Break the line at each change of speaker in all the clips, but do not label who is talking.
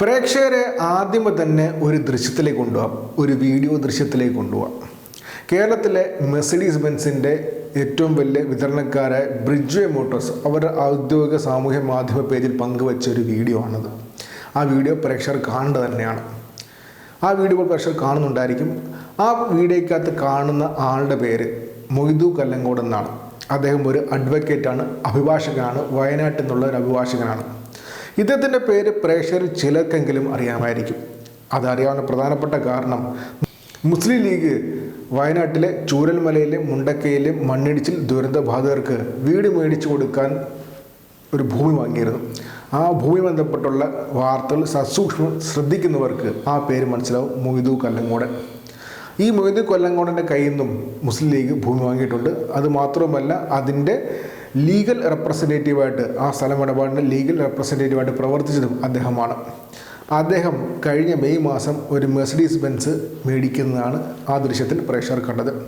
പ്രേക്ഷകരെ ആദ്യമേ തന്നെ ഒരു ദൃശ്യത്തിലേക്ക് കൊണ്ടുപോകാം ഒരു വീഡിയോ ദൃശ്യത്തിലേക്ക് കൊണ്ടുപോകാം കേരളത്തിലെ മെഴ്സിഡീസ് ബെൻസിന്റെ ഏറ്റവും വലിയ വിതരണക്കാരായ ബ്രിഡ്ജ്വേ മോട്ടോഴ്സ് അവരുടെ ഔദ്യോഗിക സാമൂഹ്യ മാധ്യമ പേജിൽ പങ്കുവച്ച ഒരു വീഡിയോ ആണത്. ആ വീഡിയോ പ്രേക്ഷകർ കാണേണ്ടത് തന്നെയാണ്. ആ വീഡിയോ പ്രേക്ഷകർ കാണുന്നുണ്ടായിരിക്കും. ആ വീഡിയോയ്ക്കകത്ത് കാണുന്ന ആളുടെ പേര് മൊയ്തു കല്ലങ്കോട് എന്നാണ്. അദ്ദേഹം ഒരു അഡ്വക്കേറ്റാണ് അഭിഭാഷകനാണ് വയനാട്ടിൽ നിന്നുള്ള ഒരു അഭിഭാഷകനാണ്. ഇദ്ദേഹത്തിന്റെ പേര് പ്രേക്ഷകരിൽ ചിലർക്കെങ്കിലും അറിയാമായിരിക്കും. അതറിയാവുന്ന പ്രധാനപ്പെട്ട കാരണം മുസ്ലിം ലീഗ് വയനാട്ടിലെ ചൂരൽമലയിലെ മുണ്ടക്കയിലെ മണ്ണിടിച്ചിൽ ദുരന്തബാധിതർക്ക് വീട് മേടിച്ചു കൊടുക്കാൻ ഒരു ഭൂമി വാങ്ങിയിരുന്നു. ആ ഭൂമി ബന്ധപ്പെട്ടുള്ള വാർത്തകൾ സസൂക്ഷ്മം ശ്രദ്ധിക്കുന്നവർക്ക് ആ പേര് മനസ്സിലാവും. മൊയ്തു കല്ലങ്കോടൻ. ഈ മൊയ്തു കൊല്ലങ്കോടന്റെ കയ്യിൽ നിന്നും മുസ്ലിം ലീഗ് ഭൂമി വാങ്ങിയിട്ടുണ്ട്. അത് മാത്രമല്ല അതിന്റെ ലീഗൽ റെപ്രസെന്റേറ്റീവായിട്ട് ആ സ്ഥലം ഇടപാടിന്റെ ലീഗൽ റെപ്രസെന്റേറ്റീവായിട്ട് പ്രവർത്തിച്ചതും അദ്ദേഹമാണ്. അദ്ദേഹം കഴിഞ്ഞ മെയ് മാസം ഒരു മെഴ്സഡീസ് ബെൻസ് മേടിക്കുന്നതാണ് ആ ദൃശ്യത്തിൽ പ്രേക്ഷകർ കണ്ടത്.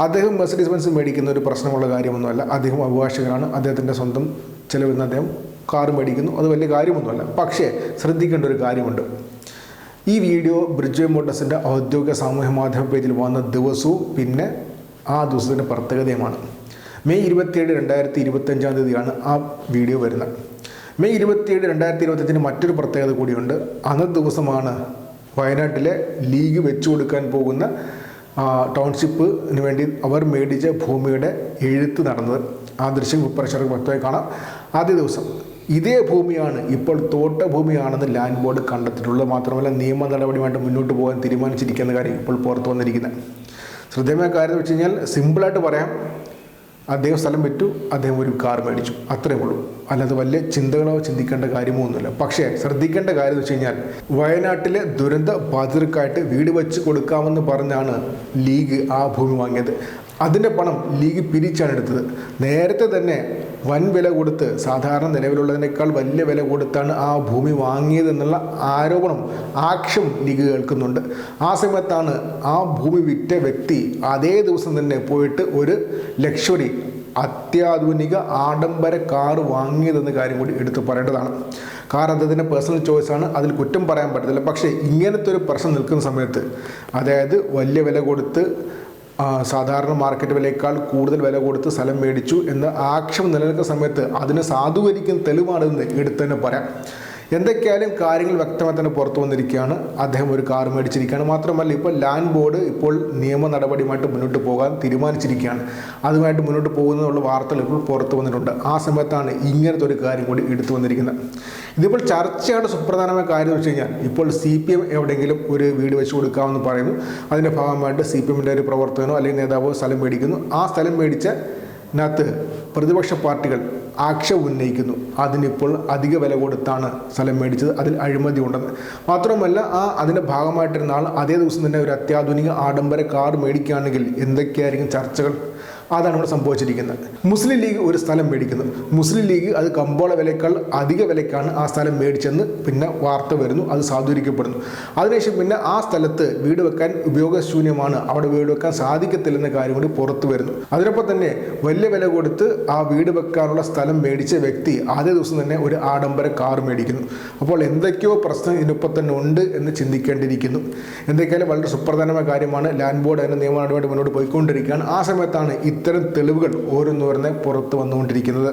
അദ്ദേഹം മെഴ്സഡീസ് ബെൻസ് മേടിക്കുന്ന ഒരു പ്രശ്നമുള്ള കാര്യമൊന്നുമല്ല. അദ്ദേഹം അഭിഭാഷകനാണ്. അദ്ദേഹത്തിന്റെ സ്വന്തം ചിലവിൽ അദ്ദേഹം കാർ മേടിക്കുന്നു. അത് വലിയ കാര്യമൊന്നുമല്ല. പക്ഷേ ശ്രദ്ധിക്കേണ്ട ഒരു കാര്യമുണ്ട്. ഈ വീഡിയോ ബ്രിഡ്ജ് മോട്ടേഴ്സിന്റെ ഔദ്യോഗിക സാമൂഹ്യ മാധ്യമ പേജിൽ വന്ന ദിവസവും പിന്നെ ആ ദിവസത്തിന്റെ പ്രത്യേകതയുമാണ്. മെയ് ഇരുപത്തിയേഴ് രണ്ടായിരത്തി ഇരുപത്തഞ്ചാം തീയതിയാണ് ആ വീഡിയോ വരുന്നത്. മെയ് ഇരുപത്തിയേഴ് രണ്ടായിരത്തി ഇരുപത്തഞ്ചിന് മറ്റൊരു പ്രത്യേകത കൂടിയുണ്ട്. അന്നത്തെ ദിവസമാണ് വയനാട്ടിലെ ലീഗ് വെച്ചു കൊടുക്കാൻ പോകുന്ന ടൗൺഷിപ്പിന് വേണ്ടി അവർ മേടിച്ച ഭൂമിയുടെ എഴുത്ത് നടന്നത്. ആ ദൃശ്യം പ്രേക്ഷകർക്ക് വ്യക്തമായി കാണാം. ആദ്യ ദിവസം ഇതേ ഭൂമിയാണ് ഇപ്പോൾ തോട്ട ഭൂമിയാണെന്ന് ലാൻഡ് ബോർഡ് കണ്ടെത്തിയിട്ടുള്ളത്. മാത്രമല്ല നിയമ നടപടിയുമായിട്ട് മുന്നോട്ട് പോകാൻ തീരുമാനിച്ചിരിക്കുന്ന കാര്യം ഇപ്പോൾ പുറത്തു വന്നിരിക്കുന്നത്. ശ്രദ്ധേയമായ കാര്യം എന്ന് വെച്ച് കഴിഞ്ഞാൽ സിമ്പിളായിട്ട് പറയാം. അദ്ദേഹം സ്ഥലം വിറ്റു അദ്ദേഹം ഒരു കാർ മേടിച്ചു. അത്രേ ഉള്ളൂ. അല്ലാതെ വലിയ ചിന്തകളോ ചിന്തിക്കേണ്ട കാര്യമോ ഒന്നുമില്ല പക്ഷേ ശ്രദ്ധിക്കേണ്ട കാര്യം എന്ന് വെച്ച് കഴിഞ്ഞാൽ വയനാട്ടിലെ ദുരന്ത ബാധിതർക്കായിട്ട് വീട് വെച്ച് കൊടുക്കാമെന്ന് പറഞ്ഞാണ് ലീഗ് ആ ഭൂമി വാങ്ങിയത്. അതിന്റെ പണം ലീഗ് പിരിച്ചാണ് എടുത്തത്. നേരത്തെ തന്നെ വൻ വില കൊടുത്ത് സാധാരണ നിലവിലുള്ളതിനേക്കാൾ വലിയ വില കൊടുത്താണ് ആ ഭൂമി വാങ്ങിയതെന്നുള്ള ആരോപണം ആക്ഷം ലീഗ് കേൾക്കുന്നുണ്ട്. ആ സമയത്താണ് ആ ഭൂമി വിറ്റ വ്യക്തി അതേ ദിവസം തന്നെ പോയിട്ട് ഒരു ലക്ഷറി അത്യാധുനിക ആഡംബര കാർ വാങ്ങിയതെന്ന കാര്യം കൂടി എടുത്തു പറയേണ്ടതാണ്. കാർ അദ്ദേഹത്തിന്റെ പേഴ്സണൽ ചോയ്സാണ് അതിൽ കുറ്റം പറയാൻ പറ്റത്തില്ല. പക്ഷേ ഇങ്ങനത്തെ ഒരു പ്രശ്നം നിൽക്കുന്ന സമയത്ത് അതായത് വലിയ വില കൊടുത്ത് സാധാരണ മാർക്കറ്റ് വിലയേക്കാൾ കൂടുതൽ വില കൊടുത്ത് സ്ഥലം മേടിച്ചു എന്ന ആക്ഷേപം നിലനിൽക്കുന്ന സമയത്ത് അതിനെ സാധൂകരിക്കുന്ന തെളിവാണെന്ന് എടുത്തു തന്നെ പറയാം. എന്തൊക്കെയായാലും കാര്യങ്ങൾ വ്യക്തമായി തന്നെ പുറത്തു വന്നിരിക്കുകയാണ്. അദ്ദേഹം ഒരു കാർ മേടിച്ചിരിക്കുകയാണ്. മാത്രമല്ല ഇപ്പോൾ ലാൻഡ് ബോർഡ് ഇപ്പോൾ നിയമ നടപടിയുമായിട്ട് മുന്നോട്ട് പോകാൻ തീരുമാനിച്ചിരിക്കുകയാണ്. അതുമായിട്ട് മുന്നോട്ട് പോകുന്നതിനുള്ള വാർത്തകൾ ഇപ്പോൾ പുറത്തു വന്നിട്ടുണ്ട്. ആ സമയത്താണ് ഇങ്ങനത്തെ ഒരു കാര്യം കൂടി എടുത്തു വന്നിരിക്കുന്നത്. ഇതിപ്പോൾ ചർച്ചയുടെ സുപ്രധാനമായ കാര്യം വെച്ച് കഴിഞ്ഞാൽ ഇപ്പോൾ സി പി എം എവിടെയെങ്കിലും ഒരു വീട് വെച്ച് കൊടുക്കാമെന്ന് പറയുന്നു. അതിന്റെ ഭാഗമായിട്ട് സി പി എമ്മിന്റെ ഒരു പ്രവർത്തകനോ അല്ലെങ്കിൽ നേതാവോ സ്ഥലം മേടിക്കുന്നു. ആ സ്ഥലം മേടിച്ച നകത്ത് പ്രതിപക്ഷ പാർട്ടികൾ ആക്ഷേപം ഉന്നയിക്കുന്നു. അതിനിപ്പോൾ അധിക വില കൊടുത്താണ് സ്ഥലം മേടിച്ചത്. അതിൽ അഴിമതി ഉണ്ടെന്ന് മാത്രമല്ല ആ അതിന്റെ ഭാഗമായിട്ടിരുന്ന ആൾ അതേ ദിവസം തന്നെ ഒരു അത്യാധുനിക ആഡംബര കാർ മേടിക്കുകയാണെങ്കിൽ എന്തൊക്കെയായിരിക്കും ചർച്ചകൾ? അതാണ് ഇവിടെ സംഭവിച്ചിരിക്കുന്നത്. മുസ്ലിം ലീഗ് ഒരു സ്ഥലം മേടിക്കുന്നു. മുസ്ലിം ലീഗ് അത് കമ്പോള വിലയേക്കാൾ അധിക വിലക്കാണ് ആ സ്ഥലം മേടിച്ചെന്ന് പിന്നെ വാർത്ത വരുന്നു. അത് സാധൂരിക്കപ്പെടുന്നു അതിനുശേഷം പിന്നെ ആ സ്ഥലത്ത് വീട് വെക്കാൻ ഉപയോഗശൂന്യമാണ്. അവിടെ വീട് വെക്കാൻ സാധിക്കത്തില്ലെന്ന കാര്യം കൂടി പുറത്തു വരുന്നു. അതിനൊപ്പം തന്നെ വലിയ വില കൊടുത്ത് ആ വീട് വെക്കാനുള്ള സ്ഥലം മേടിച്ച വ്യക്തി ആദ്യ ദിവസം തന്നെ ഒരു ആഡംബര കാർ മേടിക്കുന്നു. അപ്പോൾ എന്തൊക്കെയോ പ്രശ്നം ഇതിനൊപ്പം തന്നെ ഉണ്ട് എന്ന് ചിന്തിക്കേണ്ടിയിരിക്കുന്നു. എന്തൊക്കെയാലും വളരെ സുപ്രധാനമായ കാര്യമാണ്. ലാൻഡ് ബോർഡ് അതിന്റെ നിയമ നടപടി മുന്നോട്ട് പോയിക്കൊണ്ടിരിക്കുകയാണ്. ആ സമയത്താണ് ഇത്തരം തെളിവുകൾ ഓരോന്നോരോന്നെ പുറത്ത് വന്നുകൊണ്ടിരിക്കുന്നത്.